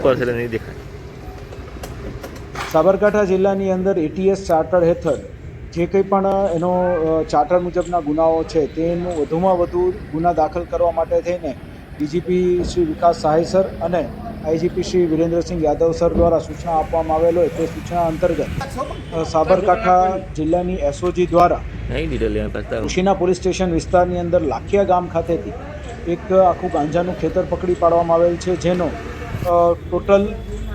ઉપર છે એટલે નહીં દેખાય. સાબરકાંઠા જિલ્લાની અંદર એટીએસ ચાર્ટર હેઠળ જે કંઈ પણ એનો ચાર્ટર મુજબના ગુનાઓ છે તેનું વધુમાં વધુ ગુના દાખલ કરવા માટે થઈને ડીજીપી શ્રી વિકાસ સહાય સર અને આઈજીપી શ્રી વિરેન્દ્રસિંહ યાદવ સર દ્વારા સૂચના આપવામાં આવેલ હોય તે સૂચના અંતર્ગત સાબરકાંઠા જિલ્લાની એસઓજી દ્વારા ઉશીના પોલીસ સ્ટેશન વિસ્તારની અંદર લાખિયા ગામ ખાતેથી એક આખું ગાંજાનું ખેતર પકડી પાડવામાં આવેલ છે જેનો ટોટલ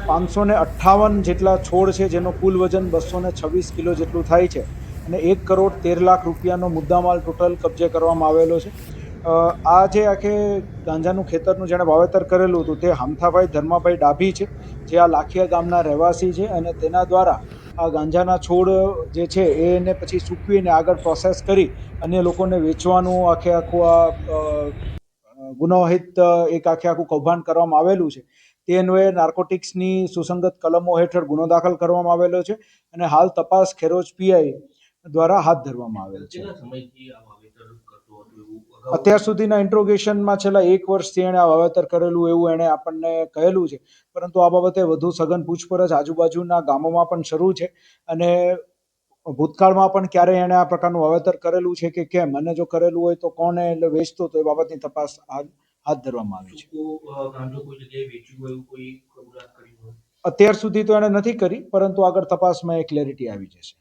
પાંચસો ને અઠ્ઠાવન જેટલા છોડ છે, જેનો કુલ વજન બસો ને છવ્વીસ કિલો જેટલું થાય છે અને એક કરોડ તેર લાખ રૂપિયાનો મુદ્દામાલ ટોટલ કબજે કરવામાં આવેલો છે. આ જે આખે ગાંજાનું ખેતરનું જેણે વાવેતર કરેલું હતું, તે હામથાભાઈ ધર્માભાઈ ડાભી છે, જે આ લાખિયા ગામના રહેવાસી છે અને તેના દ્વારા આ ગાંજાના છોડ જે છે, એને પછી સૂકવીને આગળ પ્રોસેસ કરી અન્ય લોકોને વેચવાનું આખે આખું આ ગુનાહિત એક આખે આખું કૌભાંડ કરવામાં આવેલું છે. તે અન્વયે નાર્કોટિક્સની સુસંગત કલમો હેઠળ ગુનો દાખલ કરવામાં આવેલો છે અને હાલ તપાસ ખેરોજ પીઆઈ દ્વારા હાથ ધરવામાં આવેલ છે. અત્યાર સુધીના ઇન્ટ્રોગેશનમાં છેલ્લા એક વર્ષથી એણે આ વાવેતર કરેલું એવું એણે આપણને કહેલું છે. પરંતુ આ બાબતે વધુ સઘન પૂછપરછ આજુબાજુના ગામોમાં પણ શરૂ છે અને ભૂતકાળમાં પણ ક્યારે એણે આ પ્રકારનું વાવેતર કરેલું છે કે કેમ? અને જો કરેલું હોય તો કોને એટલે વેચતો તો એ બાબતની તપાસ હાથ હાથ ધરવામાં આવી છે. અત્યાર સુધી તો એણે નથી કરી પરંતુ આગળ તપાસમાં એ ક્લેરિટી આવી જશે.